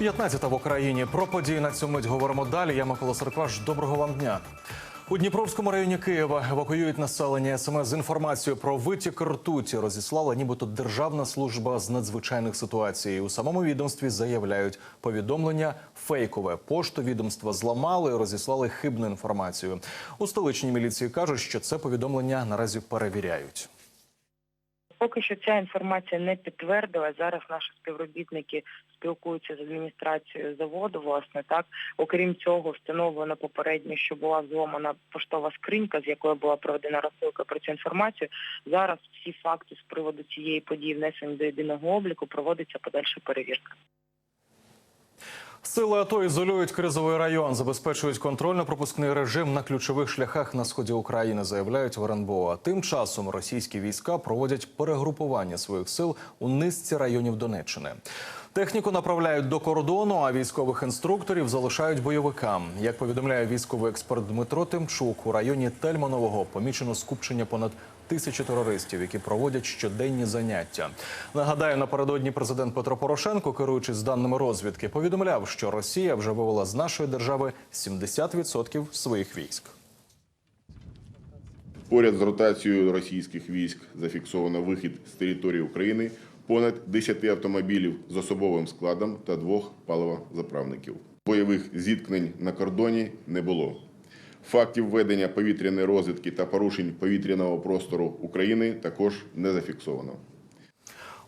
15 в Україні. Про події на цю мить говоримо далі. Я Микола Саркваш. Доброго вам дня. У Дніпровському районі Києва евакуюють населення. СМС з інформацією про витік ртуті розіслала нібито Державна служба з надзвичайних ситуацій. У самому відомстві заявляють повідомлення фейкове. Пошту відомства зламали, розіслали хибну інформацію. У столичній міліції кажуть, що це повідомлення наразі перевіряють. Поки що ця інформація не підтвердила. Зараз наші співробітники спілкуються з адміністрацією заводу. Власне, так окрім цього, встановлено попередньо, що була зломана поштова скринька, з якої була проведена розсилка про цю інформацію. Зараз всі факти з приводу цієї події внесені до єдиного обліку. Проводиться подальша перевірка. Сили АТО ізолюють кризовий район, забезпечують контрольно-пропускний режим на ключових шляхах на сході України, заявляють в РНБО. Тим часом російські війська проводять перегрупування своїх сил у низці районів Донеччини. Техніку направляють до кордону, а військових інструкторів залишають бойовикам. Як повідомляє військовий експерт Дмитро Тимчук, у районі Тельманового помічено скупчення понад тисячі терористів, які проводять щоденні заняття. Нагадаю, напередодні президент Петро Порошенко, керуючись даними розвідки, повідомляв, що Росія вже вивела з нашої держави 70% своїх військ. Поряд з ротацією російських військ зафіксовано вихід з території України понад 10 автомобілів з особовим складом та двох паливозаправників. Бойових зіткнень на кордоні не було. Фактів ведення повітряної розвідки та порушень повітряного простору України також не зафіксовано.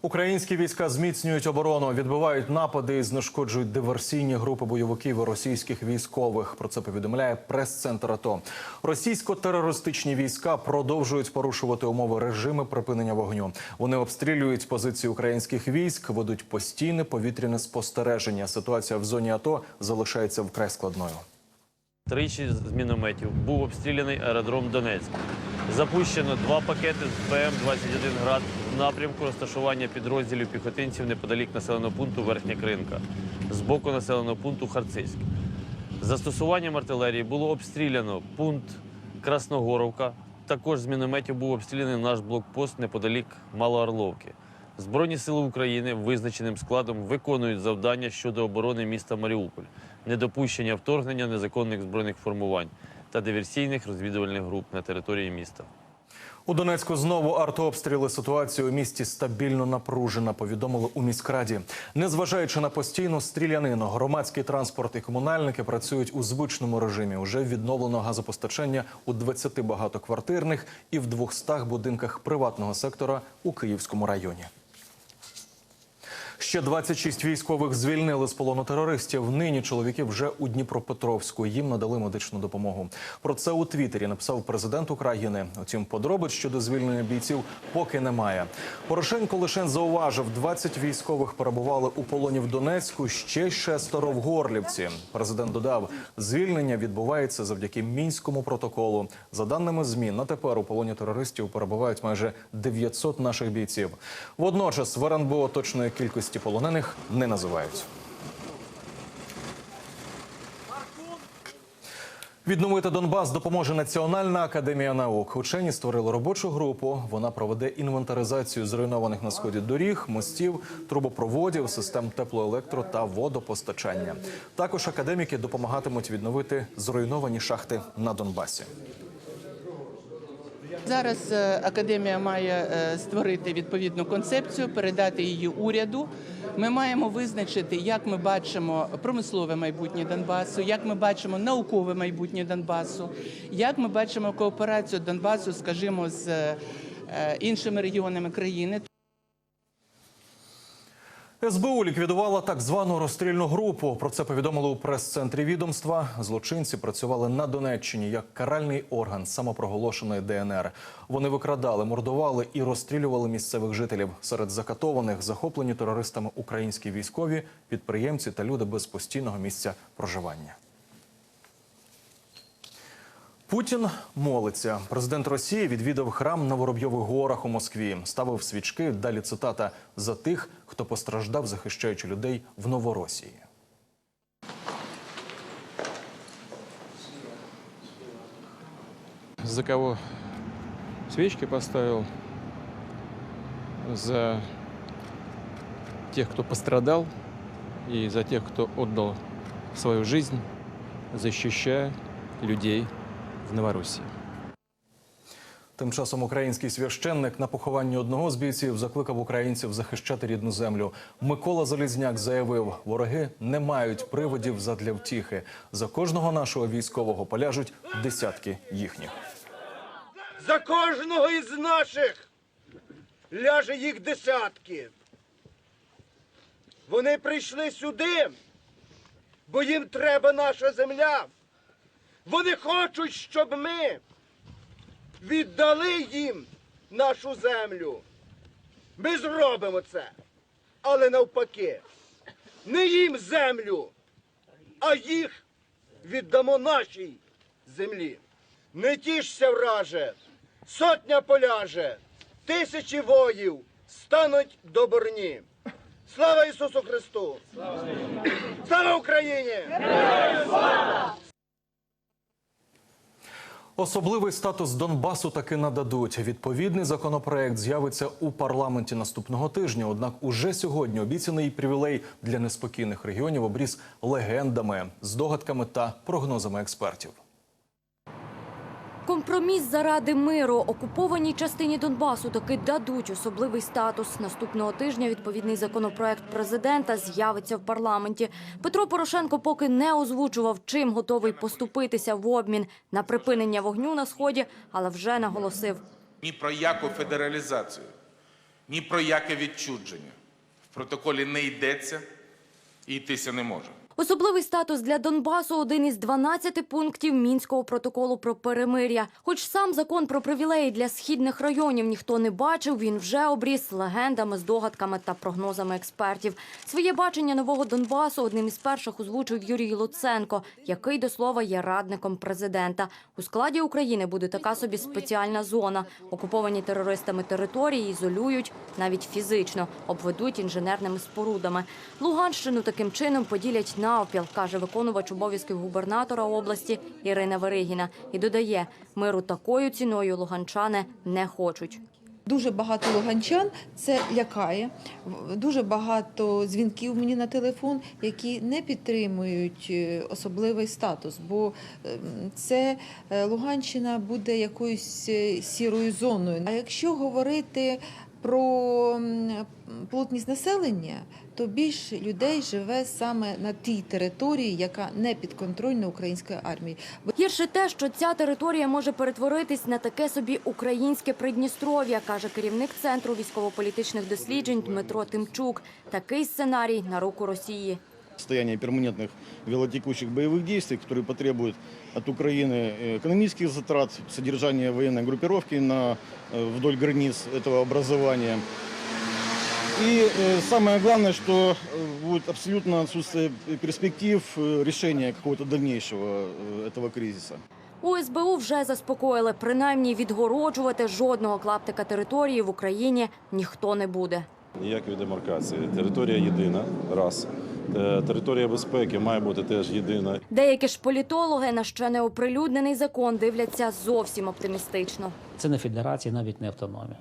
Українські війська зміцнюють оборону, відбивають напади і знешкоджують диверсійні групи бойовиків і російських військових. Про це повідомляє прес-центр АТО. Російсько-терористичні війська продовжують порушувати умови режиму припинення вогню. Вони обстрілюють позиції українських військ, ведуть постійне повітряне спостереження. Ситуація в зоні АТО залишається вкрай складною. Тричі з мінометів був обстріляний аеродром Донецьк. Запущено два пакети з БМ-21 «Град» в напрямку розташування підрозділів піхотинців неподалік населеного пункту Верхня Кринка з боку населеного пункту Харциськ. З Застосуванням артилерії було обстріляно пункт Красногоровка. Також з мінометів був обстріляний наш блокпост неподалік Малоорловки. Збройні сили України визначеним складом виконують завдання щодо оборони міста Маріуполь, недопущення вторгнення незаконних збройних формувань та диверсійних розвідувальних груп на території міста. У Донецьку знову артообстріли. Ситуація у місті стабільно напружена. Повідомили у міськраді. Незважаючи на постійну стрілянину, громадський транспорт і комунальники працюють у звичному режимі. Уже відновлено газопостачання у 20 багатоквартирних і в 200 будинках приватного сектора у Київському районі. Ще 26 військових звільнили з полону терористів. Нині чоловіки вже у Дніпропетровську. Їм надали медичну допомогу. Про це у Твіттері написав президент України. Утім, подробиць щодо звільнення бійців поки немає. Порошенко лише зауважив, 20 військових перебували у полоні в Донецьку. Ще шестеро в Горлівці. Президент додав, звільнення відбувається завдяки мінському протоколу. За даними змі, на тепер у полоні терористів перебувають майже 900 наших бійців. Водночас в РНБО точної кількості полонених не називають. Відновити Донбас допоможе Національна академія наук. Учені створили робочу групу. Вона проведе інвентаризацію зруйнованих на сході доріг, мостів, трубопроводів, систем теплоелектро та водопостачання. Також академіки допомагатимуть відновити зруйновані шахти на Донбасі. Зараз е, академія має е, створити відповідну концепцію, передати її уряду. Ми маємо визначити, як ми бачимо промислове майбутнє Донбасу, як ми бачимо наукове майбутнє Донбасу, як ми бачимо кооперацію Донбасу, скажімо, з е, іншими регіонами країни. СБУ ліквідувала так звану розстрільну групу. Про це повідомили у прес-центрі відомства. Злочинці працювали на Донеччині як каральний орган самопроголошеної ДНР. Вони викрадали, мордували і розстрілювали місцевих жителів. Серед закатованих захоплені терористами українські військові, підприємці та люди без постійного місця проживання. Путін молиться. Президент Росії відвідав храм на Воробйових горах у Москві. Ставив свічки. Далі цитата за тих, хто постраждав, захищаючи людей в Новоросії. за кого свечки поставил, за тех, кто пострадал и за тех, кто отдал свою жизнь, защищая людей в. Тим часом український священник на похованні одного з бійців закликав українців захищати рідну землю. Микола Залізняк заявив: вороги не мають приводів задля втіхи. За кожного нашого військового поляжуть десятки їхніх. За кожного із наших ляже їх десятки. Вони прийшли сюди, бо їм треба наша земля. Вони хочуть, щоб ми віддали їм нашу землю. Ми зробимо це. Але навпаки, не їм землю, а їх віддамо нашій землі. Не тішся, враже, сотня поляже, тисячі воїв стануть до борні. Слава Ісусу Христу! Слава Україні! Особливий статус Донбасу таки нададуть. Відповідний законопроект з'явиться у парламенті наступного тижня. Однак уже сьогодні обіцяний привілей для неспокійних регіонів обріз легендами, здогадками та прогнозами експертів. Компроміс заради миру окупованій частині Донбасу таки дадуть особливий статус. Наступного тижня відповідний законопроект президента з'явиться в парламенті. Петро Порошенко поки не озвучував, чим готовий поступитися в обмін на припинення вогню на сході, але вже наголосив. ні про яку федералізацію, ні про яке відчудження. В протоколі не йдеться і йтися не може. Особливий статус для Донбасу один із 12 пунктів мінського протоколу про перемир'я. Хоч сам закон про привілеї для східних районів ніхто не бачив, він вже обріз легендами, здогадками та прогнозами експертів. Своє бачення нового Донбасу одним із перших озвучив Юрій Луценко, який до слова є радником президента. У складі України буде така собі спеціальна зона. Окуповані терористами території ізолюють навіть фізично, обведуть інженерними спорудами. Луганщину таким чином поділять навпіл, каже виконувач обов'язків губернатора області Ірина Веригіна. І додає, миру такою ціною луганчани не хочуть. Дуже багато луганчан це лякає. Дуже багато дзвінків мені на телефон, які не підтримують е, особливий статус, бо ем, це е, Луганщина буде якоюсь е, сірою зоною. А якщо говорити про плотність населення, то більше людей живе саме на тій території, яка не підконтрольна української армії. Гірше те, що ця територія може перетворитись на таке собі українське Придністров'я, каже керівник центру військово-політичних досліджень Дмитро Тимчук. Такий сценарій на руку Росії состояние перманентных велотекущих боевых действий, которые потребуют от Украины э, экономических затрат, содержания военной группировки на, э, вдоль границ этого образования. И э, самое главное, что э, будет абсолютно отсутствие перспектив э, решения какого-то дальнейшего э, этого кризиса. У СБУ вже заспокоїли, принаймні відгороджувати жодного клаптика території в Україні ніхто не буде. Ніякої демаркації. Територія єдина, раз. Е, Територія безпеки має бути теж єдина. Деякі ж політологи на ще не оприлюднений закон дивляться зовсім оптимістично. Це не федерація, навіть не автономія.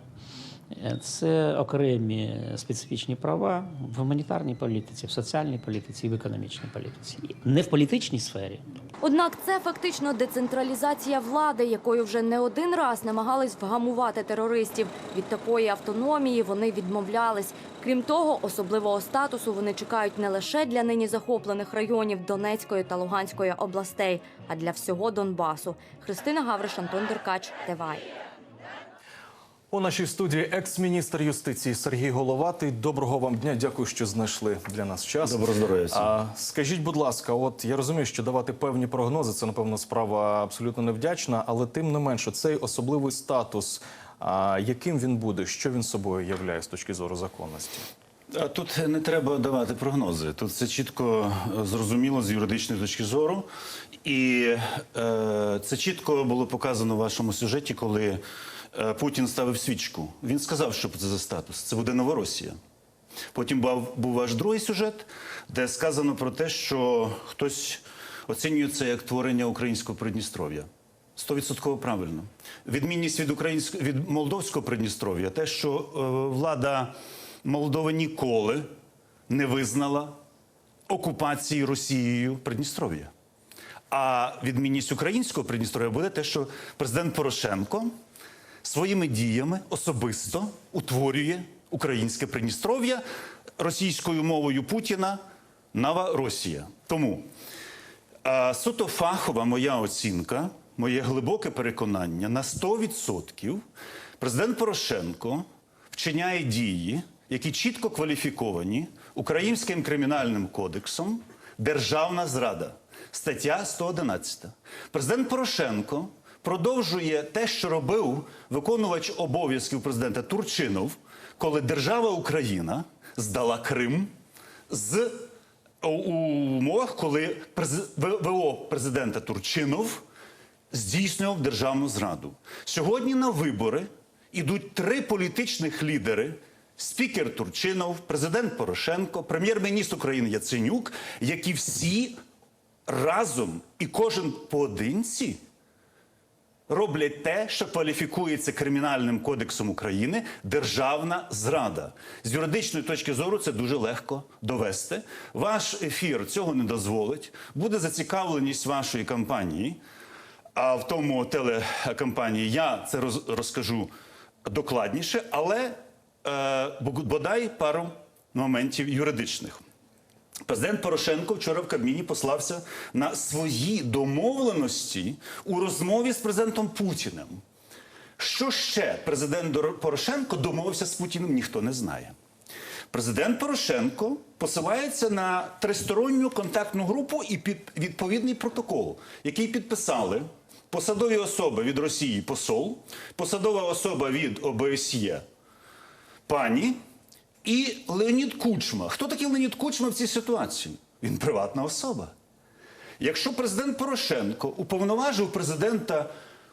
Це окремі специфічні права в гуманітарній політиці, в соціальній політиці і в економічній політиці. Не в політичній сфері. Однак це фактично децентралізація влади, якою вже не один раз намагались вгамувати терористів. Від такої автономії вони відмовлялись. Крім того, особливого статусу вони чекають не лише для нині захоплених районів Донецької та Луганської областей, а для всього Донбасу. Христина Гавриш, Антон Деркач, ТВАЙ. У нашій студії екс-міністр юстиції Сергій Головатий. Доброго вам дня. Дякую, що знайшли для нас час. Доброго здоров'я. А скажіть, будь ласка, от я розумію, що давати певні прогнози це напевно справа абсолютно невдячна, але тим не менше, цей особливий статус, а, яким він буде, що він собою являє з точки зору законності? А Тут не треба давати прогнози. Тут це чітко е, зрозуміло з юридичної точки зору. І е, це чітко було показано в вашому сюжеті, коли Путін ставив свічку. Він сказав, що це за статус. Це буде Новоросія. Потім був, ваш другий сюжет, де сказано про те, що хтось оцінює це як творення українського Придністров'я. Стовідсотково правильно. Відмінність від українського від молдовського Придністров'я, те, що е, влада Молдови ніколи не визнала окупації Росією Придністров'я. А відмінність українського Придністров'я буде те, що президент Порошенко своїми діями особисто утворює українське Придністров'я російською мовою Путіна Нова Росія. Тому суто фахова моя оцінка, моє глибоке переконання на 100% президент Порошенко вчиняє дії, які чітко кваліфіковані Українським кримінальним кодексом Державна зрада, стаття 111. Президент Порошенко продовжує те, що робив виконувач обов'язків президента Турчинов, коли держава Україна здала Крим з у умовах, коли ВО президента Турчинов здійснював державну зраду. Сьогодні на вибори ідуть три політичних лідери: спікер Турчинов, президент Порошенко, прем'єр-міністр України Яценюк, які всі разом і кожен поодинці роблять те, що кваліфікується кримінальним кодексом України державна зрада. З юридичної точки зору це дуже легко довести. Ваш ефір цього не дозволить. Буде зацікавленість вашої кампанії. А в тому телекампанії я це роз- розкажу докладніше, але е, бодай пару моментів юридичних. Президент Порошенко вчора в Кабміні послався на свої домовленості у розмові з президентом Путіним. Що ще президент Порошенко домовився з Путіним, ніхто не знає. Президент Порошенко посилається на тристоронню контактну групу і під відповідний протокол, який підписали посадові особи від Росії посол, посадова особа від ОБСЄ пані і Леонід Кучма. Хто такий Леонід Кучма в цій ситуації? Він приватна особа. Якщо президент Порошенко уповноважив президента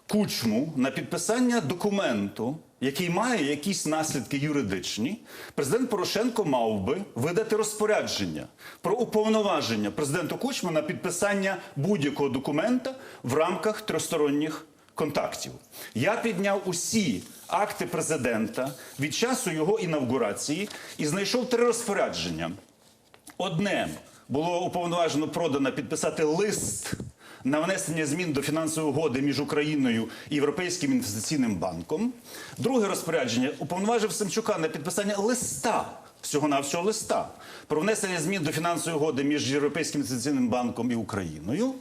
Кучму на підписання документу, який має якісь наслідки юридичні, президент Порошенко мав би видати розпорядження про уповноваження президенту Кучму на підписання будь-якого документа в рамках тристоронніх контактів. Я підняв усі акти президента від часу його інавгурації і знайшов три розпорядження. Одне було уповноважено продано підписати лист на внесення змін до фінансової угоди між Україною і Європейським інвестиційним банком. Друге розпорядження уповноважив Семчука на підписання листа. Всього навсього листа про внесення змін до фінансової угоди між Європейським інвестиційним банком і Україною.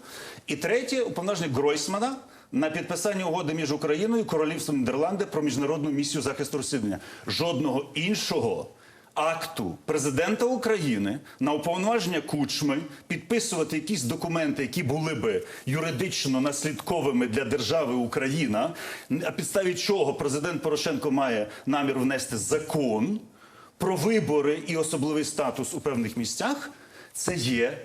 І третє уповноваження Гройсмана на підписання угоди між Україною і Королівством Нідерланди про міжнародну місію захисту розслідування. Жодного іншого акту президента України на уповноваження Кучми підписувати якісь документи, які були би юридично наслідковими для держави Україна, на підставі чого президент Порошенко має намір внести закон про вибори і особливий статус у певних місцях, це є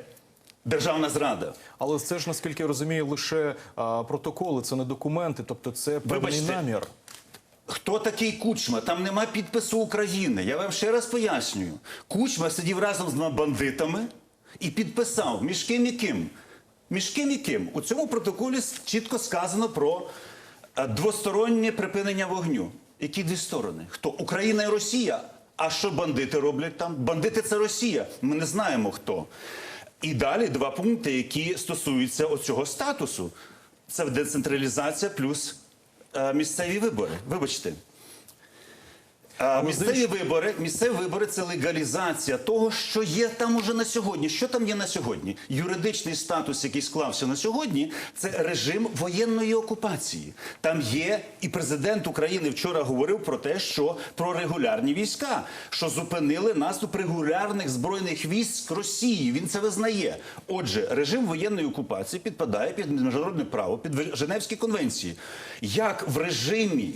державна зрада. Але це ж наскільки я розумію, лише а, протоколи, це не документи, тобто це певний Вибачте. намір. Хто такий Кучма? Там нема підпису України. Я вам ще раз пояснюю. Кучма сидів разом з двома бандитами і підписав між ким і ким. Між ким і ким? У цьому протоколі чітко сказано про е, двостороннє припинення вогню. Які дві сторони? Хто? Україна і Росія. А що бандити роблять там? Бандити це Росія. Ми не знаємо хто. І далі два пункти, які стосуються оцього статусу. Це децентралізація плюс е, місцеві вибори. Вибачте. А, місцеві вибори, місцеві вибори це легалізація того, що є там уже на сьогодні. Що там є на сьогодні? Юридичний статус, який склався на сьогодні, це режим воєнної окупації. Там є і президент України вчора говорив про те, що про регулярні війська, що зупинили наступ регулярних збройних військ Росії. Він це визнає. Отже, режим воєнної окупації підпадає під міжнародне право, під Женевські конвенції. Як в режимі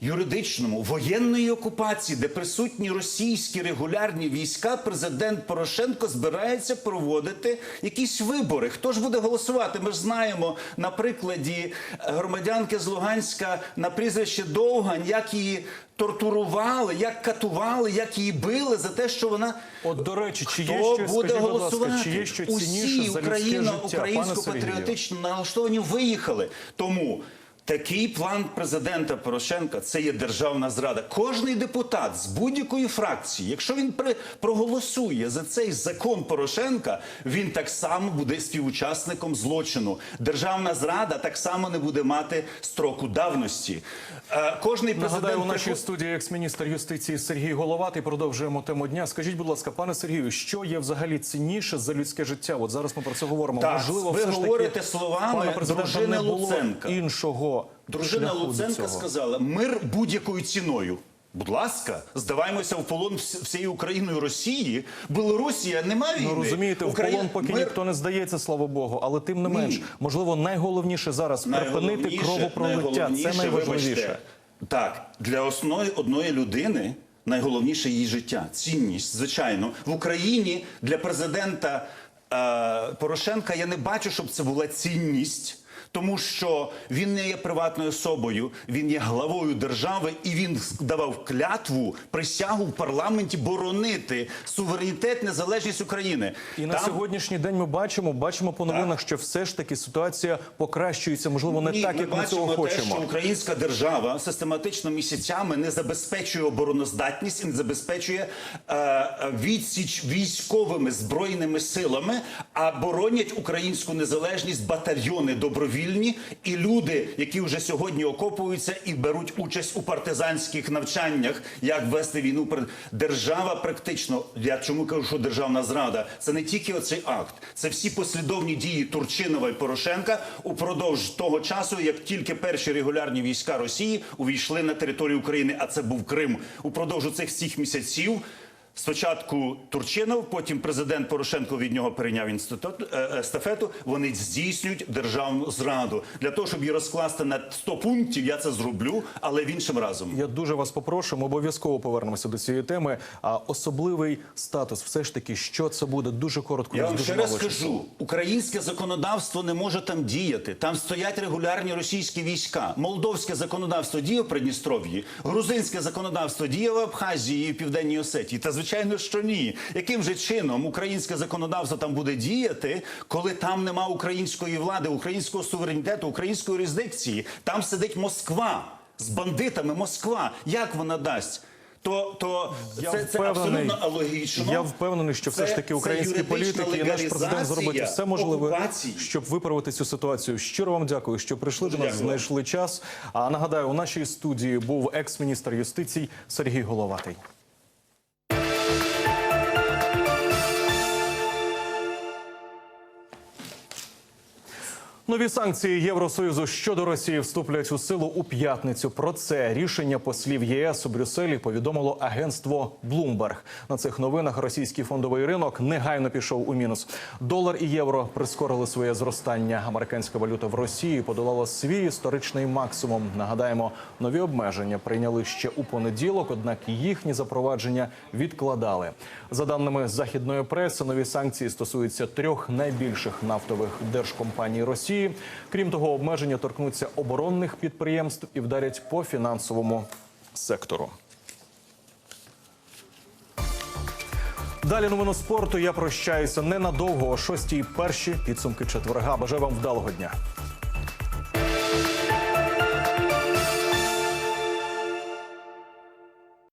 юридичному воєнної окупації, де присутні російські регулярні війська, президент Порошенко збирається проводити якісь вибори. Хто ж буде голосувати? Ми ж знаємо на прикладі е, громадянки з Луганська на прізвище Довгань, як її. Тортурували, як катували, як її били за те, що вона От, до речі, чи є Хто щось, буде голосувати? ласка, чи є щось цінніше Усі за людське Україна, життя, українсько-патріотично налаштовані виїхали. Тому Такий план президента Порошенка це є державна зрада. Кожний депутат з будь-якої фракції, якщо він проголосує за цей закон Порошенка, він так само буде співучасником злочину. Державна зрада так само не буде мати строку давності. Е, Кожний президент Нагадаю, у нашій студії екс-міністр юстиції Сергій Головатий. Продовжуємо тему дня. Скажіть, будь ласка, пане Сергію, що є взагалі цінніше за людське життя? От зараз ми про це говоримо. Так, Можливо, ви все ж говорите таки, словами дружини Луценка. іншого Дружина Луценка цього. сказала: мир будь-якою ціною. Будь ласка, здаваємося в полон вс- всією Україною Росії. Білорусія немає війни. Ну розумієте, в полон поки мир- ніхто не здається, слава Богу. Але тим не Ні. менш, можливо, найголовніше зараз припинити кровопролиття. Це найважливіше. вибачте, так, для основної одної людини найголовніше її життя, цінність. Звичайно, в Україні для президента е, Порошенка я не бачу, щоб це була цінність. Тому що він не є приватною особою, він є главою держави, і він давав клятву присягу в парламенті боронити суверенітет, незалежність України. І на сьогоднішній день ми бачимо, бачимо по новинах, що все ж таки ситуація покращується, можливо, не Ні, так, ми як ми цього те, хочемо. що українська держава систематично місяцями не забезпечує обороноздатність і не забезпечує е, відсіч військовими збройними силами, а боронять українську незалежність батальйони добровільні і люди, які вже сьогодні окопуються і беруть участь у партизанських навчаннях, як вести війну. Держава практично, я чому кажу, що державна зрада, це не тільки оцей акт, це всі послідовні дії Турчинова і Порошенка упродовж того часу, як тільки перші регулярні війська Росії увійшли на територію України, а це був Крим. Упродовж цих всіх місяців. Спочатку Турчинов, потім президент Порошенко від нього перейняв інститут е, естафету. Вони здійснюють державну зраду для того, щоб її розкласти на 100 пунктів. Я це зроблю, але в іншим разом. Я дуже вас попрошу, ми обов'язково повернемося до цієї теми. А особливий статус, все ж таки, що це буде дуже коротко. Я вам ще раз скажу: українське законодавство не може там діяти. Там стоять регулярні російські війська. Молдовське законодавство діє в Придністров'ї, грузинське законодавство діє в Абхазії і в Південній Осетії. Та звичайно, що ні. Яким же чином українське законодавство там буде діяти, коли там нема української влади, українського суверенітету, української юрисдикції? Там сидить Москва з бандитами. Москва. Як вона дасть? То, то Я це, це абсолютно алогічно. Я впевнений, що все ж таки українські політики і наш президент зробить все можливе, окупації. щоб виправити цю ситуацію. Щиро вам дякую, що прийшли до нас, дякую. знайшли час. А нагадаю, у нашій студії був екс-міністр юстиції Сергій Головатий. Нові санкції Євросоюзу щодо Росії вступлять у силу у п'ятницю. Про це рішення послів ЄС у Брюсселі повідомило агентство Bloomberg. На цих новинах російський фондовий ринок негайно пішов у мінус. Долар і євро прискорили своє зростання. Американська валюта в Росії подолала свій історичний максимум. Нагадаємо, нові обмеження прийняли ще у понеділок, однак їхні запровадження відкладали. За даними західної преси, нові санкції стосуються трьох найбільших нафтових держкомпаній Росії. Крім того, обмеження торкнуться оборонних підприємств і вдарять по фінансовому сектору. Далі новину спорту. Я прощаюся ненадовго о шостій перші підсумки четверга. Бажаю вам вдалого дня.